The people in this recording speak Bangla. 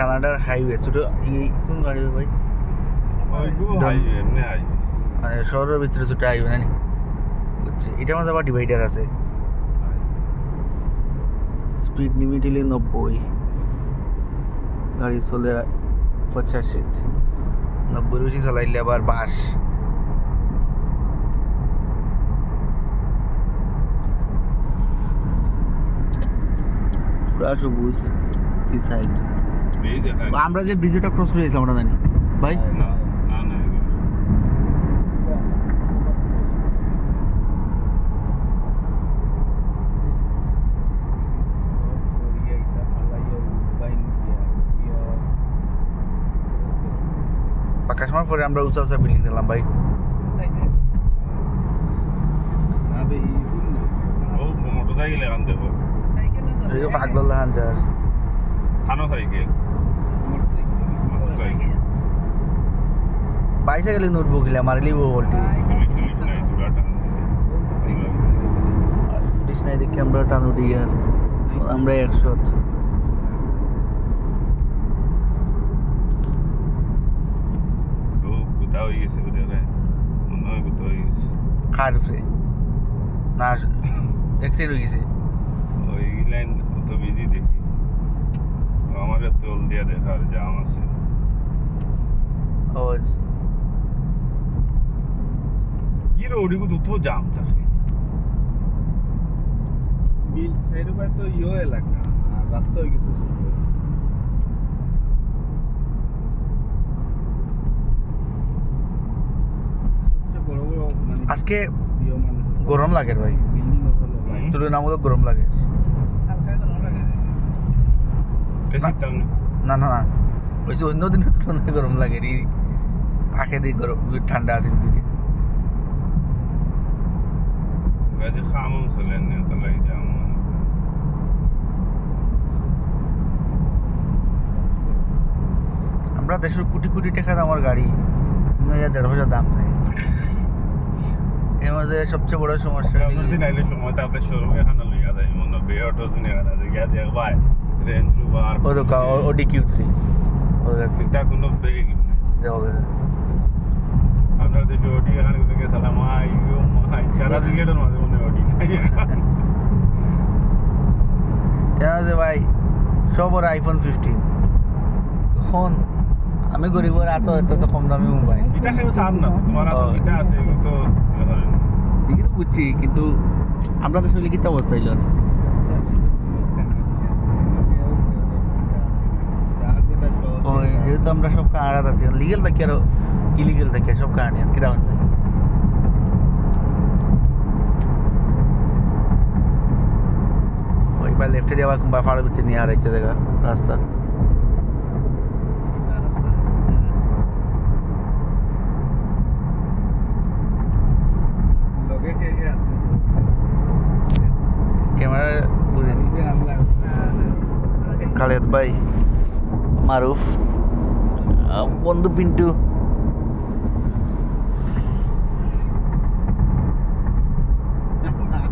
কানাডার হাইওয়ে ছোট কোন গাড়ি ভাই? মানে শহরের ভিতরে ছোট হাইওয়ে জানি। এটার মধ্যে আবার ডিভাইডার আছে। স্পিড লিমিট হলে নব্বই। গাড়ি চলে পঁচাশি নব্বই বেশি চালাইলে আবার বাস পুরা সবুজ এই সাইড আমরা যে ব্রিজটা ক্রস করে গেছিলাম ওটা জানি। ভাই। পাকা সময় পরে আমরা উঁচা উঁচা বিল্ডিং দিলাম ভাই। ও মোটরসাইকেল এখান দেখো এই পাগল হাঞ্জার খানো সাইকেল একশো ও কোথাও হয়ে গেছে বোধ হয় মনে হয় কোথাও হয়ে গেছে খার উপরে না অ্যাক্সিডেন্ট হয়ে গেছে ওই লাইন অত বিজি দেখি আমার তোল দিয়া দেখার জাম আছে ও কি রোডিগু তো জাম থাকে। তো ইয়ে এলাকা আর রাস্তা হয়ে গেছে সুন্দর সবচেয়ে বড় বড় মানে আজকে গরম লাগে ভাই। তুলনামূলক গরম লাগে। না না না অন্য দিনের তুলনায় গরম লাগে রে আখের ঠান্ডা আছে দুই আমরা দেশের কোটি কোটি টাকার আমার গাড়ি। দেড় হাজার দাম নেই। এর মধ্যে সবচেয়ে বড় সমস্যা দিন আইলে সময় তাতে শোরুমে এখানে লইয়া যায় মনে অটো শুনে এখানে গিয়া দেখ ভাই রেঞ্জ রোভার ও তো ওডি কিউ থ্রি। কোনো বেগি নেই। আপনার দেশে ওটি এখানে কোনো কে সালাম আই ও মাঝে মনে হয় ভাই সব ওর আইফোন ফিফটিন আমি গরিব এত এত তো কম দামি মোবাইল এটা কেউ চান না তোমার হাতে আছে তো ইয়ে করে না। ঠিকই তো বুঝছি কিন্তু আমরা তো শরীরে কিতা অবস্থা হইল না যেহেতু আমরা সব কানাডাত আছি লিগেল থাকি আর ইলিগেল থাকি সব কানাডিয়ান কিরা ওই বা লেফটে দিয়ে আবার কোনবা ফাড়ের ভিতরে নিয়ে জায়গা রাস্তা ক্যামেরা ঘুরে নি। খালেদ ভাই মারুফ বন্ধু পিন্টু